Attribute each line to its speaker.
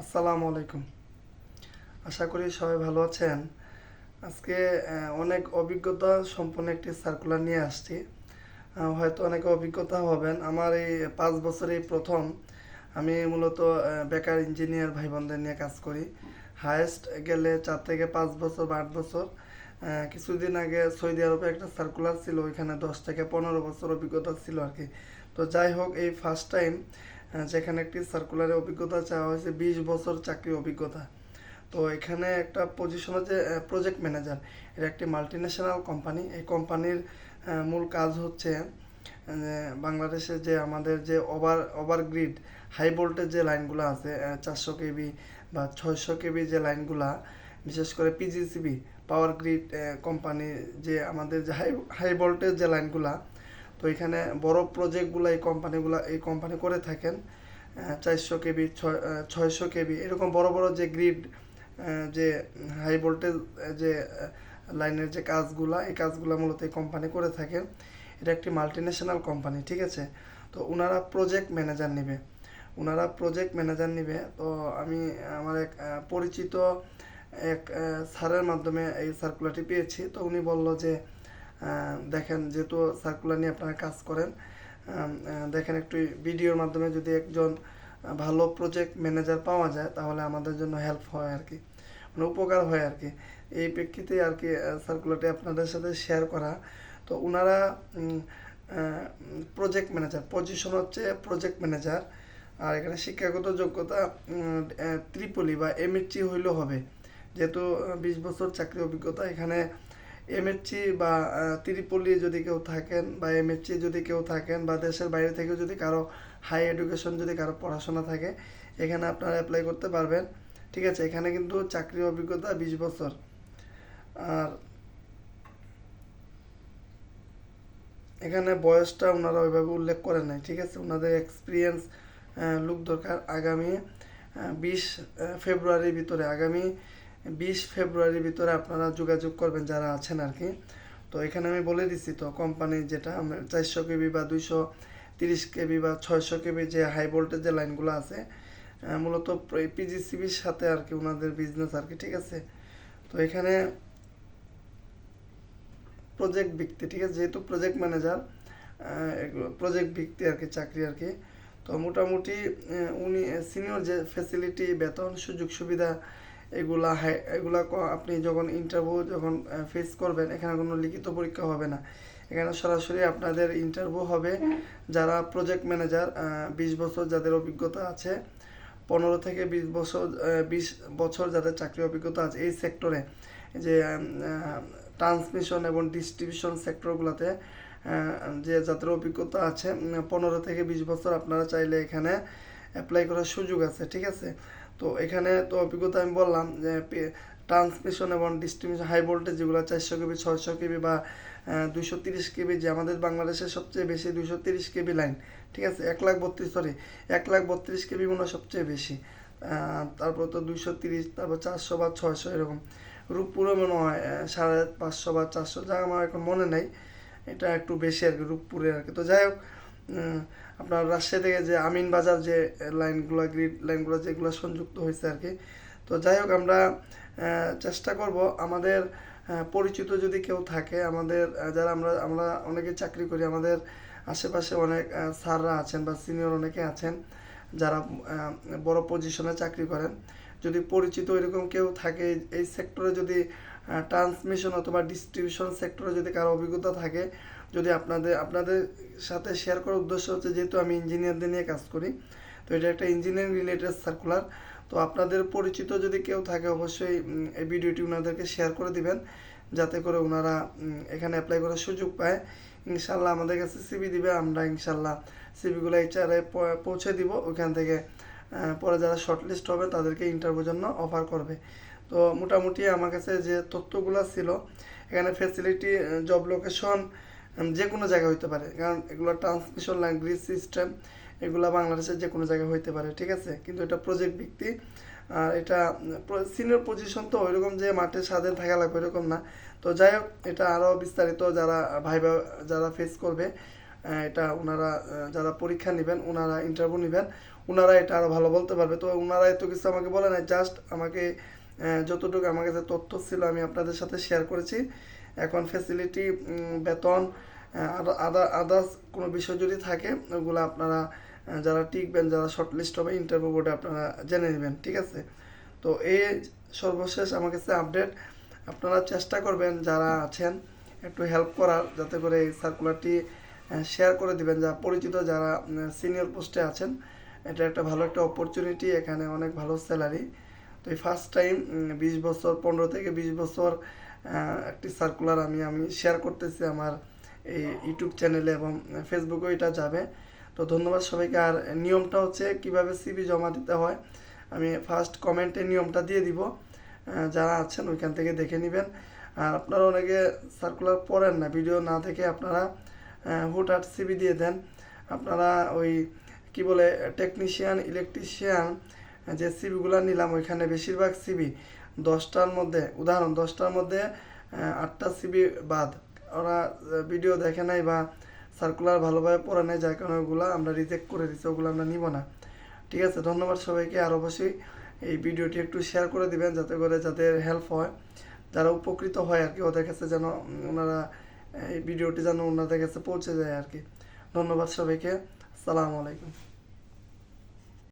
Speaker 1: আসসালামু আলাইকুম। আশা করি সবাই ভালো আছেন। আজকে অনেক অভিজ্ঞতা সম্পন্ন একটি সার্কুলার নিয়ে আসছি। হয়তো অনেকে অভিজ্ঞতা হবেন। আমার এই পাঁচ বছরেই প্রথম আমি মূলত বেকার ইঞ্জিনিয়ার ভাই বোনদের নিয়ে কাজ করি। হায়েস্ট গেলে চার থেকে পাঁচ বছর বা আট বছর। কিছুদিন আগে সৌদি আরবে একটা সার্কুলার ছিল, ওইখানে দশ থেকে পনেরো বছর অভিজ্ঞতা ছিল আর কি। তো যাই হোক, এই ফার্স্ট টাইম যেখানে একটি সার্কুলারে অভিজ্ঞতা চাওয়া হয়েছে, বিশ বছর চাকরি অভিজ্ঞতা। তো এখানে একটা পজিশন হচ্ছে প্রজেক্ট ম্যানেজার এটা একটি মাল্টিন্যাশনাল কোম্পানি এই কোম্পানির মূল কাজ হচ্ছে বাংলাদেশে যে আমাদের যে over over grid high voltage যে লাইনগুলো আছে চারশো কেবি বা ছয়শো কেবি যে লাইনগুলা বিশেষ করে পিজিসিবি পাওয়ার গ্রিড কোম্পানি যে আমাদের যে হাই হাই ভোল্টেজ যে লাইনগুলা তো এখানে বড় প্রজেক্টগুলো এই কোম্পানিগুলো এই কোম্পানি করে থাকেন চারশো কেবি ছয়শো কেবি, এরকম বড় বড় যে গ্রিড যে হাই ভোল্টেজ যে লাইনের যে কাজগুলা, এই কাজগুলো মূলত এই কোম্পানি করে থাকে এটা একটি মাল্টিন্যাশনাল কোম্পানি ঠিক আছে? তো ওনারা প্রজেক্ট ম্যানেজার নেবে। ওনারা প্রজেক্ট ম্যানেজার নেবে। তো আমি আমার এক পরিচিত এক স্যারের মাধ্যমে এই সার্কুলারটি পেয়েছি। তো উনি বলল যে দেখেন, যেহেতু সার্কুলার নিয়ে আপনারা কাজ করেন দেখেন একটু ভিডিওর মাধ্যমে যদি একজন ভালো প্রজেক্ট ম্যানেজার পাওয়া যায়, তাহলে আমাদের জন্য হেল্প হয় আর কি। মানে উপকার হয় আর কি। এই প্রেক্ষিতে আর কি সার্কুলারটি আপনাদের সাথে শেয়ার করা। তো ওনারা প্রজেক্ট ম্যানেজার পজিশন হচ্ছে প্রজেক্ট ম্যানেজার আর এখানে শিক্ষাগত যোগ্যতা ত্রিপলি বা এমএসসি হইলেও হবে। যেহেতু বিশ বছর চাকরি অভিজ্ঞতা, এখানে এমএসসি বা ত্রিপলি যদি কেউ থাকেন বা এমএসসি যদি কেউ থাকেন বা দেশের বাইরে থেকেও যদি কারও হাই এডুকেশন যদি কারও পড়াশোনা থাকে, এখানে আপনারা অ্যাপ্লাই করতে পারবেন। ঠিক আছে, এখানে কিন্তু চাকরি অভিজ্ঞতা বিশ বছর। আর এখানে বয়সটা ওনারা ওইভাবে উল্লেখ করেন নাই, ঠিক আছে? ওনাদের এক্সপিরিয়েন্স লুক দরকার। আগামী বিশ ফেব্রুয়ারির ভিতরে, আগামী বিশ ফেব্রুয়ারির ভিতরে আপনারা যোগাযোগ করবেন যারা আছেন আর কি। তো এখানে আমি বলে দিচ্ছি তো কোম্পানি যেটা চারশো কেবি বা দুইশো তিরিশ কেবি বা ছয়শো কেবি যে হাই ভোল্টেজ যে লাইনগুলো আছে মূলত পিজিসিবির সাথে আর কি ওনাদের বিজনেস আর কি, ঠিক আছে? তো এখানে প্রজেক্ট ভিত্তি, ঠিক আছে? যেহেতু প্রজেক্ট ম্যানেজার প্রজেক্ট ভিত্তি আর কি, চাকরি আর কি। তো মোটামুটি উনি সিনিয়র যে ফ্যাসিলিটি বেতন, সুযোগ সুবিধা এগুলা এগুলা আপনি যখন ইন্টারভিউ যখন ফেস করবেন, এখানে কোনো লিখিত পরীক্ষা হবে না। এখানে সরাসরি আপনাদের ইন্টারভিউ হবে যারা প্রজেক্ট ম্যানেজার বিশ বছর যাদের অভিজ্ঞতা আছে, পনেরো থেকে বিশ বছর বিশ বছর যাদের চাকরি অভিজ্ঞতা আছে এই সেক্টরে যে ট্রান্সমিশন এবং ডিস্ট্রিবিউশন সেক্টরগুলোতে যে যাদের অভিজ্ঞতা আছে পনেরো থেকে বিশ বছর আপনারা চাইলে এখানে অ্যাপ্লাই করার সুযোগ আছে, ঠিক আছে? তো এখানে তো অভিজ্ঞতা আমি বললাম যে ট্রান্সমিশন এবং ডিস্ট্রিবিউশন হাই ভোল্টেজ যেগুলো চারশো কেবি, ছয়শো কেবি বা দুশো তিরিশ কেবি যে আমাদের বাংলাদেশের সবচেয়ে বেশি দুশো তিরিশ কেবি লাইন ঠিক আছে? এক লাখ বত্রিশ সরি এক লাখ বত্রিশ কেবি মনে সবচেয়ে বেশি। তারপর তো দুশো তিরিশ, তারপর চারশো বা ছয়শো এরকম। রূপপুরে মনে হয় সাড়ে পাঁচশো বা চারশো, যা আমার এখন মনে নেই। এটা একটু বেশি আর কি, রূপপুরে আর কি। তো যাই হোক আপনার রাজশাহী থেকে যে আমিন বাজার যে লাইনগুলো গ্রিড লাইনগুলো যেগুলো সংযুক্ত হয়েছে আর কি। তো যাই হোক, আমরা চেষ্টা করব আমাদের পরিচিত যদি কেউ থাকে, আমাদের যারা আমরা আমরা অনেকে চাকরি করি, আমাদের আশেপাশে অনেক স্যাররা আছেন বা সিনিয়র অনেকে আছেন, যারা বড় পজিশনে চাকরি করেন। যদি পরিচিত এরকম কেউ থাকে, এই সেক্টরে যদি ট্রান্সমিশন অথবা ডিস্ট্রিবিউশন সেক্টরে যদি কারও অভিজ্ঞতা থাকে, যদি আপনাদের আপনাদের সাথে শেয়ার করার উদ্দেশ্য হচ্ছে যেহেতু আমি ইঞ্জিনিয়ারদের নিয়ে কাজ করি, তো এটা একটা ইঞ্জিনিয়ারিং রিলেটেড সার্কুলার তো আপনাদের পরিচিত যদি কেউ থাকে অবশ্যই এই ভিডিওটি ওনাদেরকে শেয়ার করে দিবেন, যাতে করে ওনারা এখানে অ্যাপ্লাই করার সুযোগ পায়। ইনশাল্লাহ আমাদের কাছে সিবি দিবে, আমরা ইনশাল্লাহ সিবিগুলো এইচআরে পৌঁছে দিব, ওখান থেকে পরে যারা শর্টলিস্ট হবে তাদেরকে ইন্টারভিউর জন্য অফার করবে। তো মোটামুটি আমার কাছে যে তথ্যগুলো ছিল, এখানে ফ্যাসিলিটি জব লোকেশন যে কোনো জায়গায় হইতে পারে। কারণ এগুলো ট্রান্সমিশন গ্রিড সিস্টেম এগুলো বাংলাদেশের যে কোনো জায়গায় হইতে পারে, ঠিক আছে? কিন্তু এটা প্রজেক্ট ভিত্তি, আর এটা সিনিয়র পজিশন তো ওইরকম যে মাঠে স্বাধীন থাকা লাগবে এরকম না। তো যাই হোক, এটা আরও বিস্তারিত যারা ভাইবা, যারা ফেস করবে এটা ওনারা যারা পরীক্ষা নেবেন, ওনারা ইন্টারভিউ নেবেন। ওনারা এটা আরও ভালো বলতে পারবে। তো ওনারা এত কিছু আমাকে বলে না জাস্ট আমাকে যতটুকু আমার কাছে তথ্য ছিল আমি আপনাদের সাথে শেয়ার করেছি। এখন ফ্যাসিলিটি বেতন আদার আদার্স কোনো বিষয় যদি থাকে, ওগুলো আপনারা যারা টিকবেন, যারা শর্ট লিস্ট হবে ইন্টারভিউ বোর্ডে আপনারা জেনে নেবেন, ঠিক আছে? তো এই সর্বশেষ আমার কাছে আপডেট আপনারা চেষ্টা করবেন, যারা আছেন, একটু হেল্প করার, যাতে করে এই সার্কুলারটি শেয়ার করে দিবেন, যা পরিচিত যারা সিনিয়র পোস্টে আছেন। এটা একটা ভালো একটা অপরচুনিটি এখানে অনেক ভালো স্যালারি তো এই ফার্স্ট টাইম বিশ বছর, পনেরো থেকে বিশ বছর একটি সার্কুলার আমি আমি শেয়ার করতেছি আমার এই ইউটিউব চ্যানেলে এবং ফেসবুকেও এটা যাবে। তো ধন্যবাদ সবাইকে। আর নিয়মটা হচ্ছে কীভাবে সিবি জমা দিতে হয়, আমি ফার্স্ট কমেন্টে নিয়মটা দিয়ে দিব। যারা আছেন ওইখান থেকে দেখে নেবেন। আর আপনারা অনেকে সার্কুলার পড়েন না ভিডিও না দেখে আপনারা হুটহাট সিবি দিয়ে দেন। আপনারা ওই কি বলে টেকনিশিয়ান ইলেকট্রিশিয়ান যে সিবিগুলো নিলাম, ওইখানে বেশিরভাগ সিবি দশটার মধ্যে, উদাহরণ, দশটার মধ্যে আটটা সিবি বাদ। ওরা ভিডিও দেখে নাই বা সার্কুলার ভালোভাবে পড়ে নেয় যার কারণে ওগুলো আমরা রিজেক্ট করে দিচ্ছি ওগুলো আমরা নিব না। ঠিক আছে, ধন্যবাদ সবাইকে, আর অবশ্যই এই ভিডিওটি একটু শেয়ার করে দিবেন, যাতে করে যাদের হেল্প হয়, যারা উপকৃত হয় আর কি, ওদের কাছে যেন ওনারা এই ভিডিওটি যেন ওনাদের কাছে পৌঁছে যায় আর কি। ধন্যবাদ সবাইকে। আসসালামু আলাইকুম।